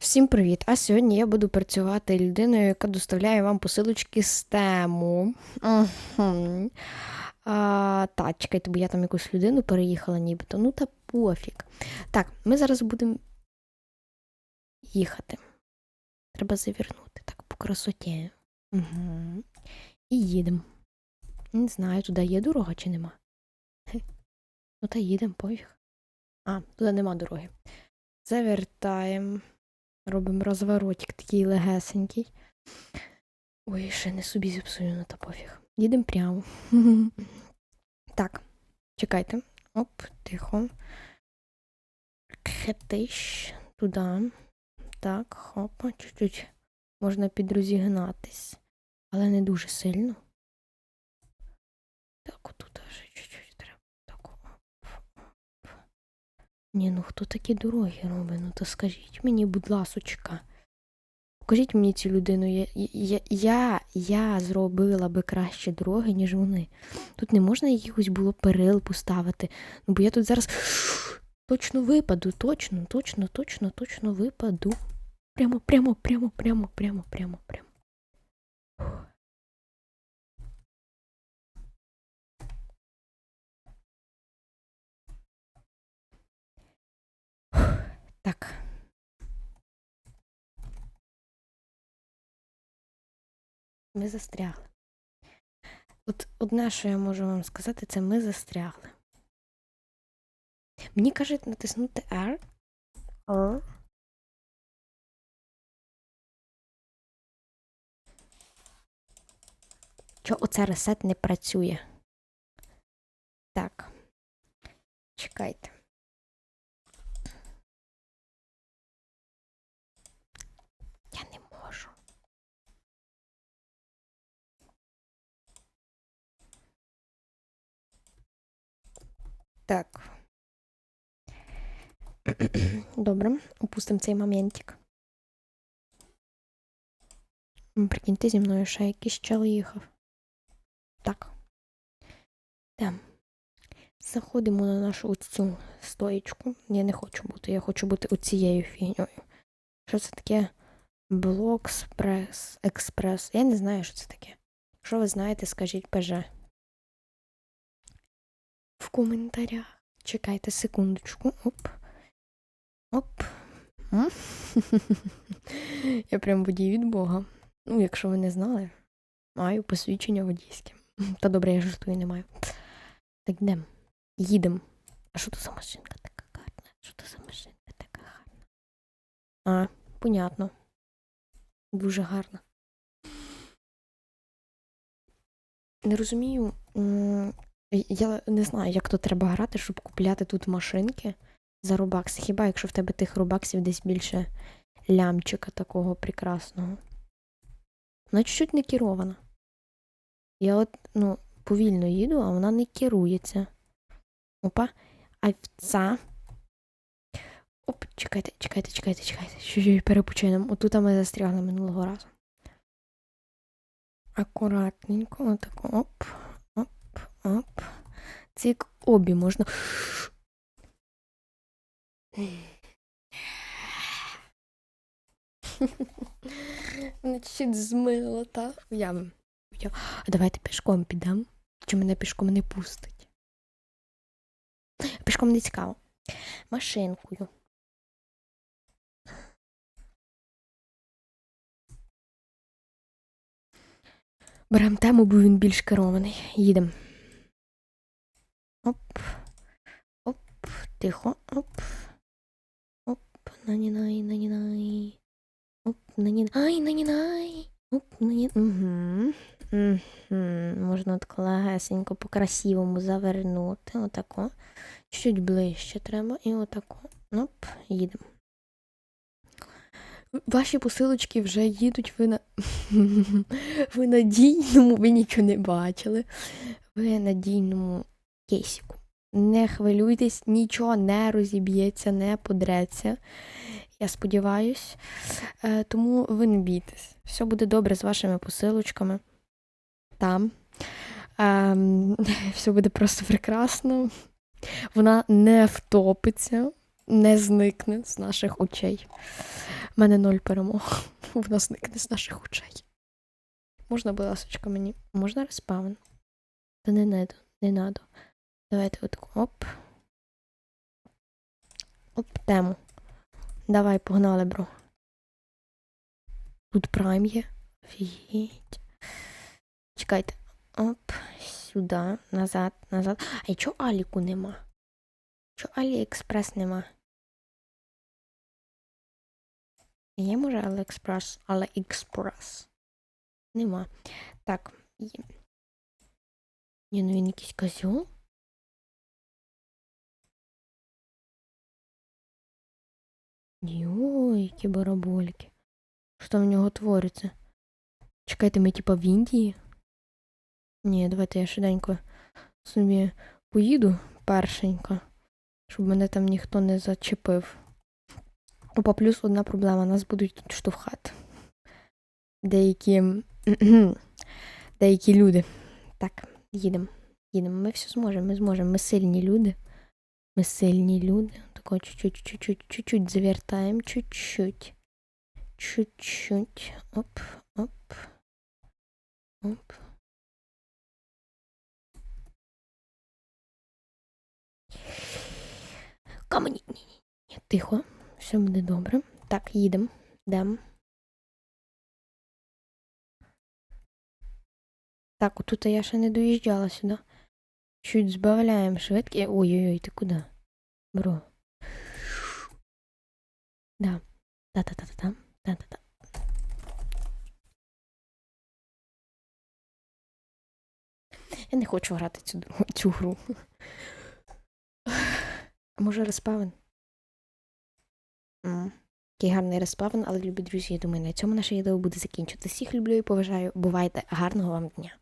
Всім привіт! А сьогодні я буду працювати людиною, яка доставляє вам посилочки з тему. А, та, чекайте, бо я там якусь людину переїхала нібито. Ну та пофіг. Так, ми зараз будемо їхати. Треба завірнути, так, по красоті. Угу. І їдемо. Не знаю, туди є дорога чи нема. Ну та їдемо, пофіг. А, туди нема дороги. Завертаємо. Робимо розворотик такий легесенький. Ой, ще не собі зіпсую, ну та пофіг. Їдемо прямо. Так, чекайте. Оп, тихо. Хетиш туди. Так, хопа, чуть-чуть. Можна підрозігнатись, але не дуже сильно. Так, отут вже чуть-чуть треба. Так, оп, оп. Ні, ну хто такі дороги робить? Ну то скажіть мені, будь ласочка. Покажіть мені цю людину. Я, я, я, я зробила би краще дороги, ніж вони. Тут не можна якихось було перил поставити. Ну, бо я тут зараз точно випаду, точно, точно, точно, точно випаду. Прямо, прямо, прямо, прямо, прямо, прямо, прямо. Ми застрягли. От одне, що я можу вам сказати, це ми застрягли. Мені кажуть натиснути R. R. Що оце ресет не працює? Так. Чекайте. Так. Добре, опустимо цей моментик. Прикиньте, зі мною ще якийсь чел їхав. Так. Йдем. Заходимо на нашу цю стоїчку. Я не хочу бути, я хочу бути оцією фігньою. Що це таке? Блокспрес, експрес. Я не знаю, що це таке. Якщо ви знаєте, скажіть ПЖ. Коментарях. Чекайте секундочку. Оп. Оп. Я прям водій від Бога. Ну, якщо ви не знали, маю посвідчення водійське. Та добре, я жартую не маю. Так йдемо. Їдемо. А що то за машинка така гарна? Що то за машинка така гарна? А, понятно. Дуже гарна. Не розумію. Я не знаю, як тут треба грати, щоб купляти тут машинки за рубакс. Хіба якщо в тебе тих рубаксів десь більше лямчика такого прекрасного. Вона чуть-чуть не керована. Я от, ну, повільно їду, а вона не керується. Опа, а ця. Оп, чекайте, чекайте, чекайте, чекайте. Чуть-чуть перепочинемо. Отут ми застрягли минулого разу. Акуратненько, отако. Оп, оп, оп. Цик обі можна. Мене чуть змило, та? Я, я. А давайте пішком підемо. Чи мене пішком не пустить? Пішком не цікаво. Машинкою. Беремо тему, бо він більш керований. Їдемо. Оп. Оп. Тихо. Оп. Оп. Нані-най, нані-най. Оп, нані-най, нані-най. Оп, нані... Угу. Угу. Можна от легесенько по-красивому завернути. Отако. Чуть ближче треба. І отако. Оп, їдемо. Ваші посилочки вже їдуть, ви на. ви надійному, ви нічого не бачили. Ви надійному кейсіку. Не хвилюйтесь, нічого не розіб'ється, не подреться. Я сподіваюсь. Е, тому ви не бійтесь. Все буде добре з вашими посилочками. Там. Ем, все буде просто прекрасно. Вона не втопиться. не зникне з наших очей. У мене ноль перемог. Вона зникне з наших очей. Можна, будь ласочка, мені. Можна респаун? Та не надо, не надо. Давайте от оп. Оп, тему. Давай, погнали, бро. Тут прайм є. Офігеть. Чекайте. Оп, сюди, назад, назад. А чого Аліку нема? Чого Аліекспрес нема? Є, може, Аліекспрес? Аліекспрес. Нема. Так. Є. Ні, ну він якийсь козьол. Йой, які барабольки. Що там в нього твориться? Чекайте, ми типа в Індії? Ні, давайте я швиденько собі поїду першенько, щоб мене там ніхто не зачепив. Опа, плюс одна проблема, нас будуть тут штовхати. Деякі. Деякі люди. Так, їдемо. Їдемо. Ми все зможемо, ми зможемо. Ми сильні люди. Ми сильні люди. Тако чуть-чуть, чуть-чуть, чуть-чуть завертаємо, чуть-чуть. Чуть-чуть. Оп, оп. Оп. Камені. Ні, ні, ні. Тихо. Все буде добре. Так, їдемо. Йдемо. Так, отут я ще не доїжджала сюди. Чуть збавляємо швидкість. Ой-ой-ой, ти куди? Бро. Да. Та-та-та-та-та. Та-та-та. Я не хочу грати цю, цю гру. Може респавен? М, Який гарний респавен, але любі друзі, я думаю, на цьому наше відео буде закінчувати. Всіх люблю і поважаю. Бувайте гарного вам дня.